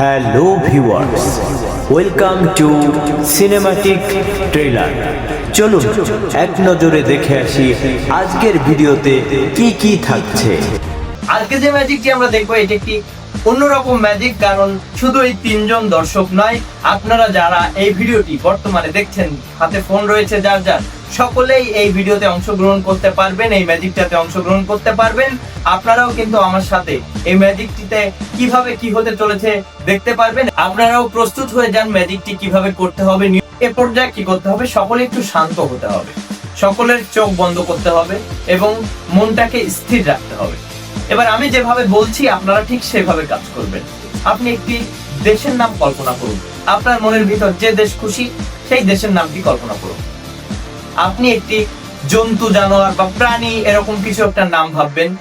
Hello viewers welcome to cinematic trailer চলুন, এক নজরে দেখে আসি আজকের ভিডিওতে কি কি থাকছে। আজকে যে ম্যাজিকটি আমরা দেখব, এটি একটি অন্যরকম ম্যাজিক কারণ শুধু এই তিনজন দর্শক নয়, আপনারা যারা এই ভিডিওটি বর্তমানে দেখছেন, হাতে ফোন রয়েছে যার যার, সকলেই এই ভিডিওতে অংশগ্রহণ করতে পারবেন, এই ম্যাজিকটাতে অংশগ্রহণ করতে পারবেন। আপনারাও কিন্তু আমার সাথে এই ম্যাজিকটিতে কীভাবে কি হতে চলেছে দেখতে পারবেন। আপনারাও প্রস্তুত হয়ে যান ম্যাজিকটি কীভাবে করতে হবে এ পর্যায়ে কি করতে হবে, সকলে একটু শান্ত হতে হবে। সকলের চোখ বন্ধ করতে হবে এবং মনটাকে স্থির রাখতে হবে। এবার আমি যেভাবে বলছি আপনারা ঠিক সেভাবে কাজ করবেন। আপনি একটি দেশের নাম কল্পনা করুন। আপনার মনের ভিতর যে দেশ খুশি সেই দেশের নামটি কল্পনা করুন। আপনি একটি জন্তু জানোয়ার বা প্রাণী এরকম কিছু একটা নাম ভাববেন।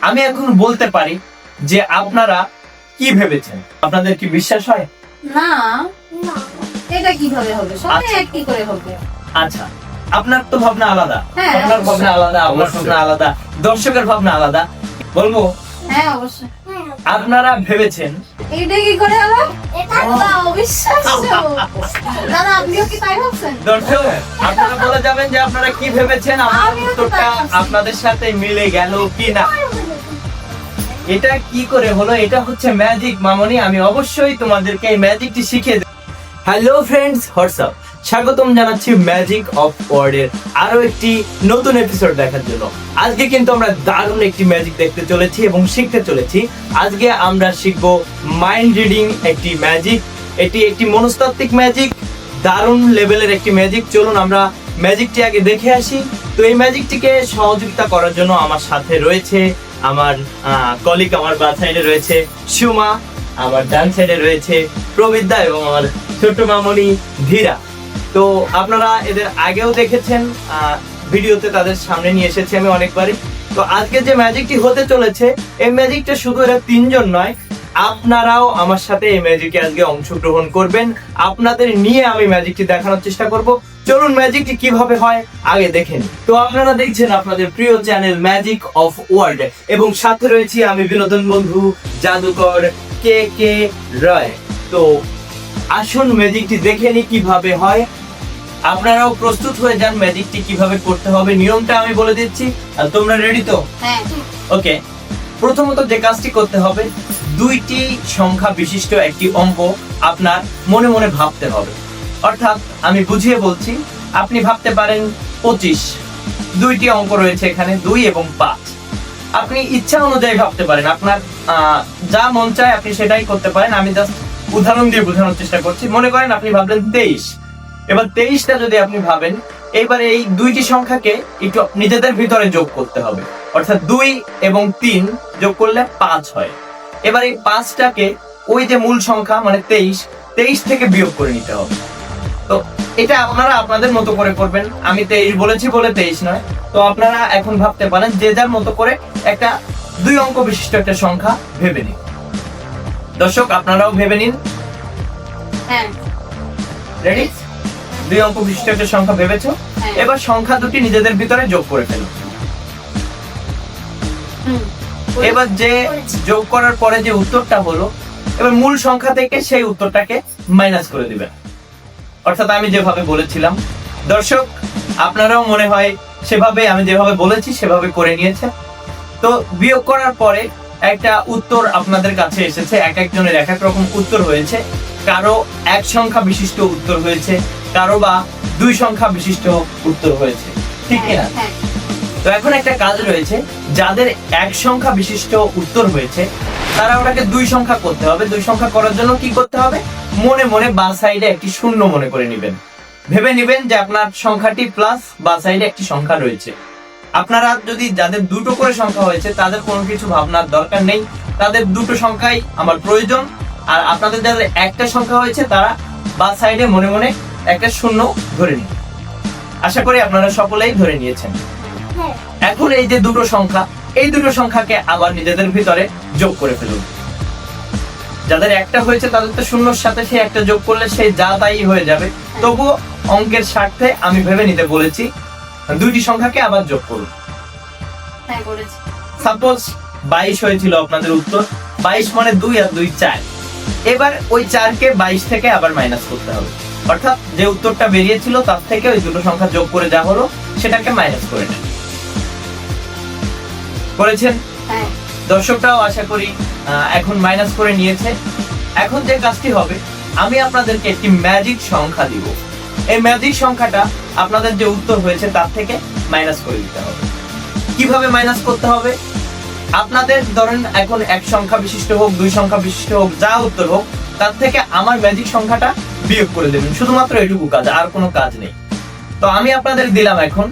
আমি এখন বলতে পারি যে আপনারা কি ভেবেছেন? আপনাদের কি বিশ্বাস হয়? না। এটা কীভাবে হবে? সবাই আচ্ছা। একই করে হবে। আচ্ছা। আপনার তো ভাবনা আলাদা। হ্যাঁ, আপনার ভাবনা আলাদা আপনার ভাবনা আলাদা। দর্শকের ভাবনা আলাদা। বলব? হ্যাঁ অবশ্যই। আপনারা ভেবেছেন? এটা কি করে হলো? এটা অবিশ্বাস্য। দাদা আপনিও কি তাই ভাবছেন? দর্শক আপনারা বলে যাবেন যে আপনারা কি ভেবেছেন? আমার উত্তরটা আপনাদের সাথে মিলে গেল কি না এটা কি করে হলো? এটা হচ্ছে ম্যাজিক মামনি। আমি অবশ্যই তোমাদেরকে এই ম্যাজিকটি শিখিয়ে দেব। হ্যালো ফ্রেন্ডস হোয়াটসঅ্যাপ স্বাগতম জানাচ্ছি ম্যাজিক অফ ওয়ার্ডের আরও একটি নতুন এপিসোড দেখার জন্য। আজকে কিন্তু আমরা দারুণ একটি ম্যাজিক দেখতে চলেছি এবং শিখতে চলেছি। আজকে আমরা শিখব মাইন্ড রিডিং একটি ম্যাজিক এটি একটি মনস্তাত্ত্বিক ম্যাজিক দারুণ লেভেলের একটি ম্যাজিক চলুন আমরা ম্যাজিকটি আগে দেখে আসি। তো এই ম্যাজিকটিকে সহযোগিতা করার জন্য আমার সাথে রয়েছে আমার কলিগ আমার বা সাইডে রয়েছে সুমা, আমার ডান সাইডে রয়েছে প্রবিদ্যা এবং আমার ছোট্ট মামনি ধীরা। তো আপনারা এদের আগেও দেখেছেন ভিডিওতে তাদের সামনে নিয়ে এসেছি আমি অনেকবারই। তো আজকে যে ম্যাজিকটি হতে চলেছে, এই ম্যাজিকটা শুধু এরা তিনজন নয়, আপনারাও আমার সাথে এই ম্যাজিকে আজকে অংশগ্রহণ করবেন। আপনাদের নিয়ে আমি ম্যাজিকটি দেখানোর চেষ্টা করব। চলুন ম্যাজিকটি কীভাবে হয়, আগে দেখেন তো আপনারা দেখছেন আপনাদের প্রিয় চ্যানেল ম্যাজিক অফ ওয়ার্ল্ড, এবং সাথে রয়েছি আমি বিনোদন বন্ধু জাদুকর কে কে রয়। তো আসুন ম্যাজিকটি দেখে নি কীভাবে হয়। আপনারাও প্রস্তুত হয়ে যান ম্যাজিকটি কীভাবে করতে হবে নিয়মটা আমি বলে দিচ্ছি আর তোমরা রেডি তো? হ্যাঁ। ওকে প্রথমত যে কাজটি করতে হবে দুইটি সংখ্যা বিশিষ্ট একটি অঙ্ক আপনার মনে মনে ভাবতে হবে। অর্থাৎ আমি বুঝিয়ে বলছি আপনি ভাবতে পারেন পঁচিশ দুইটি অঙ্ক রয়েছে এখানে দুই এবং পাঁচ। আপনি ইচ্ছা অনুযায়ী ভাবতে পারেন আপনার আহ, যা মন চায় আপনি সেটাই করতে পারেন। আমি জাস্ট উদাহরণ দিয়ে বোঝানোর চেষ্টা করছি। মনে করেন আপনি ভাবলেন তেইশ এবার তেইশটা যদি আপনি ভাবেন এবারে এই দুইটি সংখ্যাকে একটু নিজেদের ভিতরে যোগ করতে হবে। অর্থাৎ দুই এবং তিন যোগ করলে পাঁচ হয়। এবার এই পাঁচটাকে ওই যে মূল সংখ্যা মানে তেইশ তেইশ থেকে বিয়োগ করে নিতে হবে। তো এটা আপনারা আপনাদের মতো করে করবেন। আমি তেইশ বলেছি বলে তেইশ নয়। তো আপনারা এখন ভাবতে পারেন যে যার মতো করে একটা দুই অঙ্ক বিশিষ্ট একটা সংখ্যা ভেবে নিন। দর্শক আপনারাও ভেবে নিন। হ্যাঁ। রেডি দুই অঙ্ক বিশিষ্ট একটা সংখ্যা ভেবেছো? হ্যাঁ। এবার সংখ্যা দুটি নিজেদের ভিতরে যোগ করে ফেলো। এবার যে যোগ করার পরে যে উত্তরটা হলো এবার মূল সংখ্যা থেকে সেই উত্তরটাকে মাইনাস করে দিবেন অর্থাৎ আমি যেভাবে বলেছিলাম দর্শক আপনারাও মনে হয় সেভাবে আমি যেভাবে বলেছি সেভাবে করে নিয়েছে। তো বিয়োগ করার পরে একটা উত্তর আপনাদের কাছে এসেছে এক একজনের এক এক রকম উত্তর হয়েছে। কারও এক সংখ্যা বিশিষ্ট উত্তর হয়েছে কারও বা দুই সংখ্যা বিশিষ্ট উত্তর হয়েছে। ঠিক কিনা? হ্যাঁ। তো এখন একটা কাজ রয়েছে যাদের এক সংখ্যা বিশিষ্ট উত্তর হয়েছে তারা ওটাকে দুই সংখ্যা করতে হবে। দুই সংখ্যা করার জন্য কি করতে হবে? মনে মনে বা সাইডে একটি শূন্য মনে করে নেবেন। ভেবে নেবেন যে আপনার সংখ্যাটি প্লাস বা সাইডে একটি সংখ্যা রয়েছে। আপনারা যদি যাদের দুটো করে সংখ্যা হয়েছে তাদের কোনো কিছু ভাবনার দরকার নেই। তাদের দুটো সংখ্যাই আমার প্রয়োজন। আর আপনাদের যাদের একটা সংখ্যা হয়েছে তারা বা সাইডে মনে মনে একটা শূন্য ধরে নিন। আশা করি আপনারা সকলেই ধরে নিয়েছেন। এখন এই যে দুটো সংখ্যা এই দুটো সংখ্যাকে আবার নিজেদের ভিতরে যোগ করে ফেলুন। যাদের একটা হয়েছে তাদের তো শূন্যর সাথে সে একটা যোগ করলে সেই যা তাই হয়ে যাবে। তবুও অঙ্কের স্বার্থে আমি ভেবে নিতে বলেছি দুইটি সংখ্যাকে আবার যোগ করুন। হ্যাঁ সাপোজ বাইশ হয়েছিল আপনাদের উত্তর বাইশ মানে দুই আর দুই চার। এবার ওই চারকে বাইশ থেকে আবার মাইনাস করতে হবে। অর্থাৎ যে উত্তরটা বেরিয়েছিল তার থেকে ওই দুটো সংখ্যা যোগ করে যা হলো সেটাকে মাইনাস করে নেন। করেছেন? হ্যাঁ। দর্শকরাও আশা করি এখন মাইনাস করে নিয়েছে। এখন যে কাজটি হবে আমি আপনাদেরকে একটি ম্যাজিক সংখ্যা দিব। এই ম্যাজিক সংখ্যাটা আপনাদের যে উত্তর হয়েছে তার থেকে মাইনাস করে দিতে হবে। কীভাবে মাইনাস করতে হবে? আপনাদের ধরেন এখন এক সংখ্যা বিশিষ্ট হোক দুই সংখ্যা বিশিষ্ট হোক যা উত্তর হোক তার থেকে আমার ম্যাজিক সংখ্যাটা বিয়োগ করে দেবেন। শুধুমাত্র এটুকু কাজ আর কোনো কাজ নেই। তো আমি আপনাদের দিলাম এখন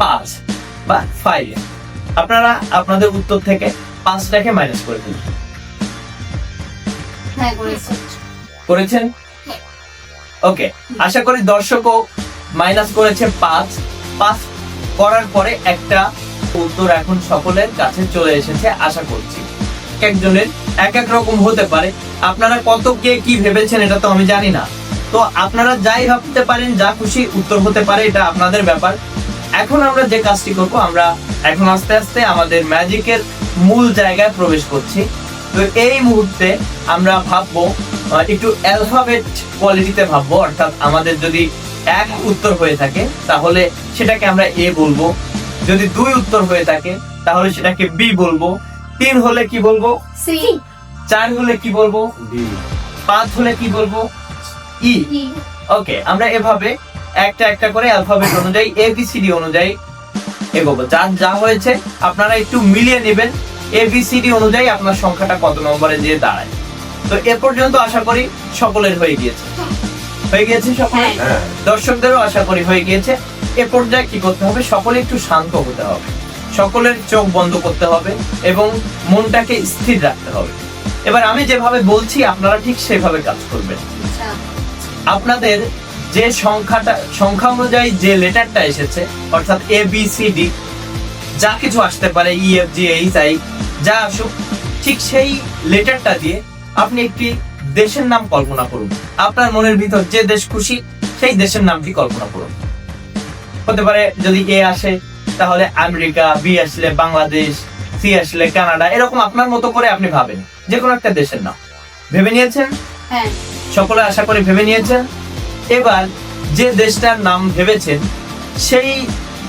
পাঁচ বা ফাইভ আপনারা আপনাদের উত্তর থেকে পাঁচটাকে মাইনাস করে দিন। হ্যাঁ করেছেন? ওকে আশা করি দর্শকও মাইনাস করেছে পাঁচ। পাঁচ করার পরে একটা উত্তর এখন সকলের কাছে চলে এসেছে আশা করছি। একজনের এক এক রকম হতে পারে। আপনারা কত কে কি ভেবেছেন এটা তো আমি জানি না। তো আপনারা যাই ভাবতে পারেন, যা খুশি উত্তর হতে পারে, এটা আপনাদের ব্যাপার। এখন আমরা যে কাজটি করব, আমরা এখন আস্তে আস্তে আমাদের ম্যাজিকের মূল জায়গায় প্রবেশ করছি। তো এই মুহূর্তে আমরা ভাববো একটু অ্যালফাবেট কোয়ালিটিতে ভাববো, অর্থাৎ আমাদের যদি এক উত্তর হয়ে থাকে, তাহলে সেটাকে আমরা এ বলব। যদি দুই উত্তর হয়ে থাকে, তাহলে সেটাকে বি বলব। তিন হলে কি বলব? সি। চার হলে কি বলব? পাঁচ হলে কি বলব? ই। ই। ওকে আমরা এভাবে একটা একটা করে অ্যালফাবেট অনুযায়ী এ বি এবিসিডি অনুযায়ী এগোবো। যার যা হয়েছে আপনারা একটু মিলিয়ে নেবেন। এবিসিডি অনুযায়ী আপনার সংখ্যাটা কত নম্বরে যেয়ে দাঁড়ায়। তো এ পর্যন্ত আশা করি সকলের হয়ে গিয়েছে। হয়ে গিয়েছে সকলের? হ্যাঁ। দর্শকদেরও আশা করি হয়ে গিয়েছে। এ পর্যায়ে কি করতে হবে? সকলে একটু শান্ত হতে হবে। সকলের চোখ বন্ধ করতে হবে এবং মনটাকে স্থির রাখতে হবে। এবার আমি যেভাবে বলছি আপনারা ঠিক সেভাবে কাজ করবেন। আচ্ছা। আপনাদের যে সংখ্যাটা সংখ্যা অনুযায়ী যে লেটারটা এসেছে অর্থাৎ এ বি সি ডি যা কিছু আসতে পারে E F G H I যা আসুক ঠিক সেই লেটারটা দিয়ে আপনি একটি দেশের নাম কল্পনা করুন। আপনার মনের ভিতর যে দেশ খুশি সেই দেশের নামটি কল্পনা করুন। হতে পারে যদি এ আসে তাহলে আমেরিকা বি আসলে বাংলাদেশ সি আসলে কানাডা এরকম আপনার মতো করে আপনি ভাবেন। যে কোনো একটা দেশের নাম। ভেবে নিয়েছেন? হ্যাঁ। সকলে আশা করি ভেবে নিয়েছেন। এবার যে দেশটার নাম ভেবেছেন সেই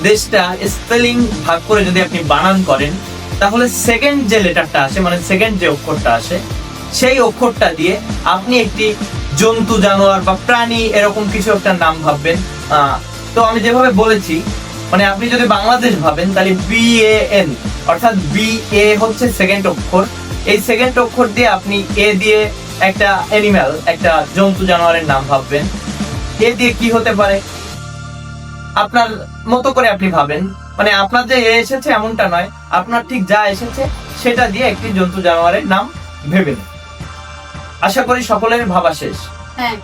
দেশটা স্পেলিং ভাগ করে যদি আপনি বানান করেন তাহলে সেকেন্ড যে লেটারটা আসে মানে সেকেন্ড যে অক্ষরটা আসে সেই অক্ষরটা দিয়ে আপনি একটি জন্তু জানোয়ার বা প্রাণী এরকম কিছু একটা নাম ভাববেন। আহ, তো আমি যেভাবে বলেছি মানে আপনি যদি বাংলাদেশ ভাবেন তাহলে বি এ এন অর্থাৎ বি এ হচ্ছে সেকেন্ড অক্ষর। এই সেকেন্ড অক্ষর দিয়ে আপনি এ দিয়ে একটা অ্যানিম্যাল একটা জন্তু জানোয়ারের নাম ভাববেন। এ দিয়ে কি হতে পারে? আপনার মতো করে আপনি ভাবেন। মানে আপনার যে এ এসেছে এমনটা নয় আপনার ঠিক যা এসেছে সেটা দিয়ে একটি জন্তু জানোয়ারের নাম ভেবেন আশা করি সকলের ভাবা শেষ। হ্যাঁ।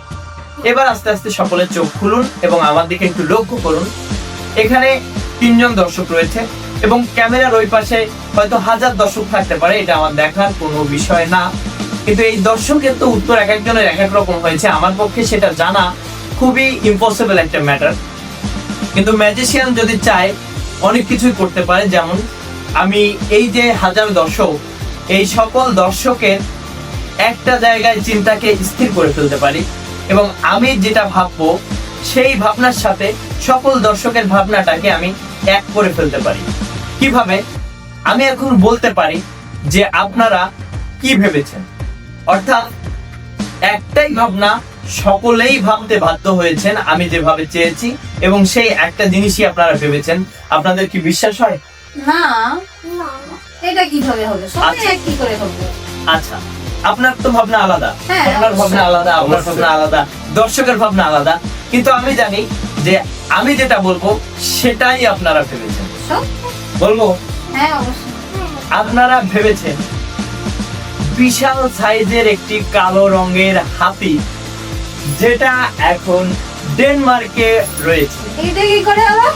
এবার আস্তে আস্তে সকলের চোখ খুলুন এবং আমার দিকে একটু লক্ষ্য করুন। এখানে তিনজন দর্শক রয়েছে এবং ক্যামেরার ওই পাশে হয়তো হাজার দর্শক থাকতে পারে, এটা আমার দেখার কোনো বিষয় না। কিন্তু এই দর্শকের তো উত্তর এক একজনের এক এক রকম হয়েছে, আমার পক্ষে সেটা জানা খুবই ইম্পসিবল একটা ম্যাটার কিন্তু ম্যাজিশিয়ান যদি চায়, অনেক কিছুই করতে পারে। যেমন, আমি এই যে হাজার দর্শক, এই সকল দর্শকের একটা জায়গায় চিন্তাকে স্থির করে ফেলতে পারি এবং আমি যেটা ভাববো সেই ভাবনার সাথে সকল দর্শকের ভাবনাটাকে আমি এক করে ফেলতে পারি। কীভাবে? আমি এখন বলতে পারি যে আপনারা কি ভেবেছেন? অর্থাৎ একটাই ভাবনা সকলেই ভাবতে বাধ্য হয়েছেন আমি যেভাবে চেয়েছি এবং সেই একটা জিনিসই আপনারা ভেবেছেন। আপনাদের কি বিশ্বাস হয়? না। এটা কীভাবে হবে? আচ্ছা। কি করে হবে। আচ্ছা। আপনার তো ভাবনা আলাদা। হ্যাঁ, আপনার ভাবনা আলাদা আপনার ভাবনা আলাদা দর্শকের ভাবনা আলাদা। কিন্তু আমি জানি যে আমি যেটা বলব সেটাই আপনারা ভেবেছেন। বলব? হ্যাঁ আপনারা ভেবেছেন বিশাল সাইজের একটি কালো রঙের হাতি যেটা এখন ডেনমার্কে রয়েছে। এটা কি করে হলো?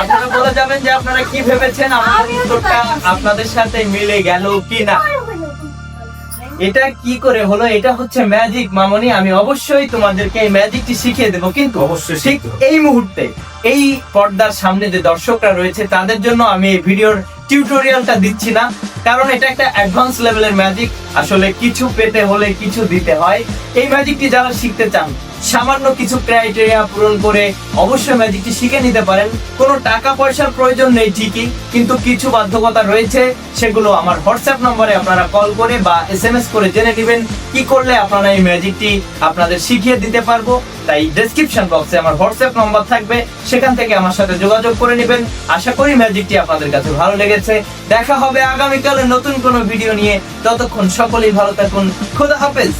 আপনারা বলে যাবেন যে আপনারা কি ভেবেছেন? আমার উত্তরটা আপনাদের সাথে মিলে গেল কি না এটা কি করে হলো? এটা হচ্ছে ম্যাজিক মামনি। আমি অবশ্যই তোমাদেরকে এই ম্যাজিকটি শিখিয়ে দেবো কিন্তু অবশ্যই ঠিক এই মুহূর্তে এই পর্দার সামনে যে দর্শকরা রয়েছে তাদের জন্য আমি এই ভিডিওর টিউটোরিয়ালটা দিচ্ছি না কারণ এটা একটা অ্যাডভান্স লেভেলের ম্যাজিক আসলে কিছু পেতে হলে কিছু দিতে হয়। এই ম্যাজিকটি যারা শিখতে চান, সামান্য কিছু ক্রাইটেরিয়া পূরণ করে অবশ্যই ম্যাজিকটি শিখে নিতে পারেন। কোনো টাকা পয়সার প্রয়োজন নেই ঠিকই, কিন্তু কিছু বাধ্যকতা রয়েছে, সেগুলো আমার হোয়াটসঅ্যাপ নম্বরে আপনারা কল করে বা এস এম এস করে জেনে নেবেন কি করলে আপনারা এই ম্যাজিকটি আপনাদের শিখিয়ে দিতে পারব। তাই ডেসক্রিপশন বক্সে আমার হোয়াটসঅ্যাপ নম্বর থাকবে, সেখান থেকে আমার সাথে যোগাযোগ করে নেবেন। আশা করি ম্যাজিকটি আপনাদের কাছে ভালো লেগেছে। দেখা হবে আগামীকালে নতুন কোনো ভিডিও নিয়ে। ততক্ষণ সকলেই ভালো থাকুন। খোদা হাফেজ।